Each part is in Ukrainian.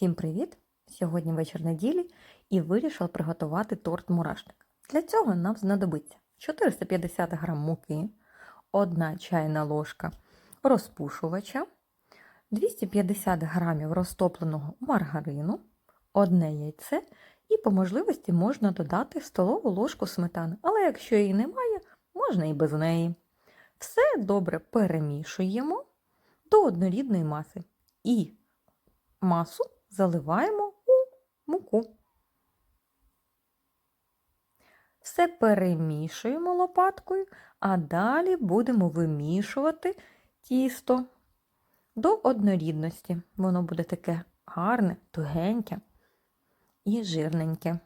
Всім привіт! Сьогодні вечір неділі і вирішила приготувати торт-мурашник. Для цього нам знадобиться 450 г муки, 1 чайна ложка розпушувача, 250 г розтопленого маргарину, одне яйце і по можливості можна додати столову ложку сметани, але якщо її немає, можна і без неї. Все добре перемішуємо до однорідної маси і масу заливаємо у муку. Все перемішуємо лопаткою, а далі будемо вимішувати тісто до однорідності. Воно буде таке гарне, тугеньке і жирненьке.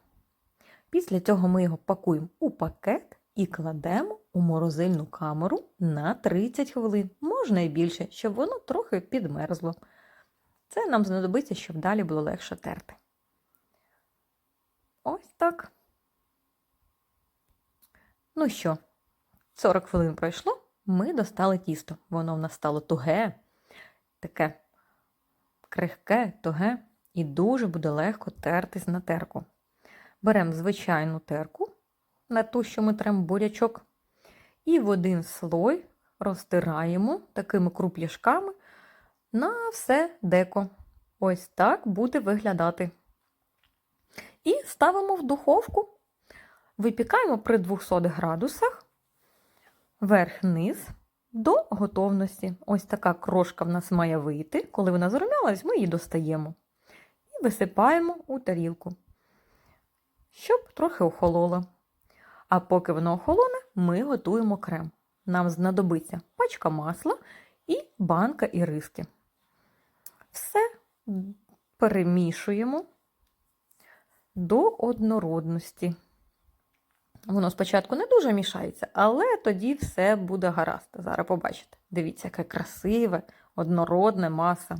Після цього ми його пакуємо у пакет і кладемо у морозильну камеру на 30 хвилин, можна і більше, щоб воно трохи підмерзло. Це нам знадобиться, щоб далі було легше терти. Ось так. Ну що, 40 хвилин пройшло, ми достали тісто. Воно в нас стало туге, таке крихке, туге, і дуже буде легко тертись на терку. Беремо звичайну терку, на ту, що ми тремо бурячок, і в один слой розтираємо такими круп'яшками на все деко. Ось так буде виглядати. І ставимо в духовку, випікаємо при 200 градусах верх-низ до готовності. Ось така крошка в нас має вийти. Коли вона зарум'ялась, ми її достаємо. І висипаємо у тарілку, щоб трохи охололо. А поки воно охолоне, ми готуємо крем. Нам знадобиться пачка масла і банка іриски. Перемішуємо до однородності. Воно спочатку не дуже мішається, але тоді все буде гаразд. Зараз побачите. Дивіться, яке красиве, однородне маса.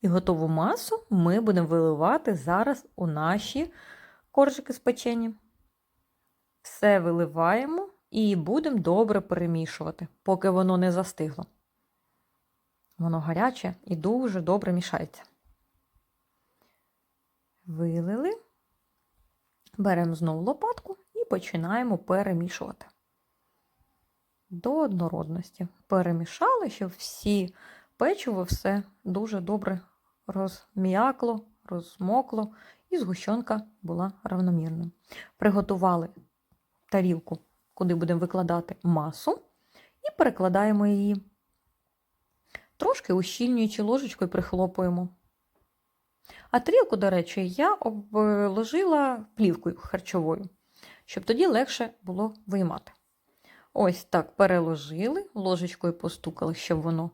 І готову масу ми будемо виливати зараз у наші коржики спечені. Все виливаємо і будемо добре перемішувати, поки воно не застигло. Воно гаряче і дуже добре мішається. Вилили, беремо знову лопатку і починаємо перемішувати. До однородності. Перемішали, щоб всі печиво все дуже добре розм'якло, розмокло, і згущенка була равномірною. Приготували тарілку, куди будемо викладати масу, і перекладаємо її. Трошки ущільнюючи ложечкою прихлопуємо. А тарілку, до речі, я обложила плівкою харчовою, щоб тоді легше було виймати. Ось так переложили, ложечкою постукали, щоб воно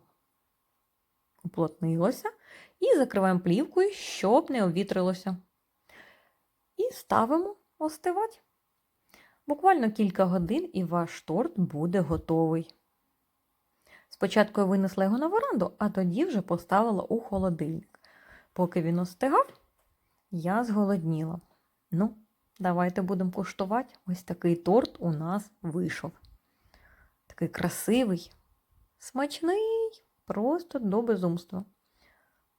уплотнилося. І закриваємо плівкою, щоб не обвітрилося. І ставимо остивати. Буквально кілька годин і ваш торт буде готовий. Спочатку я винесла його на веранду, а тоді вже поставила у холодильник. Поки він остигав, я зголодніла. Ну, давайте будемо куштувати. Ось такий торт у нас вийшов. Такий красивий, смачний, просто до безумства.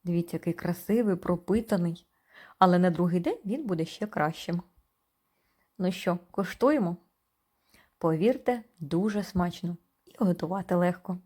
Дивіться, який красивий, пропитаний, але на другий день він буде ще кращим. Ну що, куштуємо? Повірте, дуже смачно і готувати легко.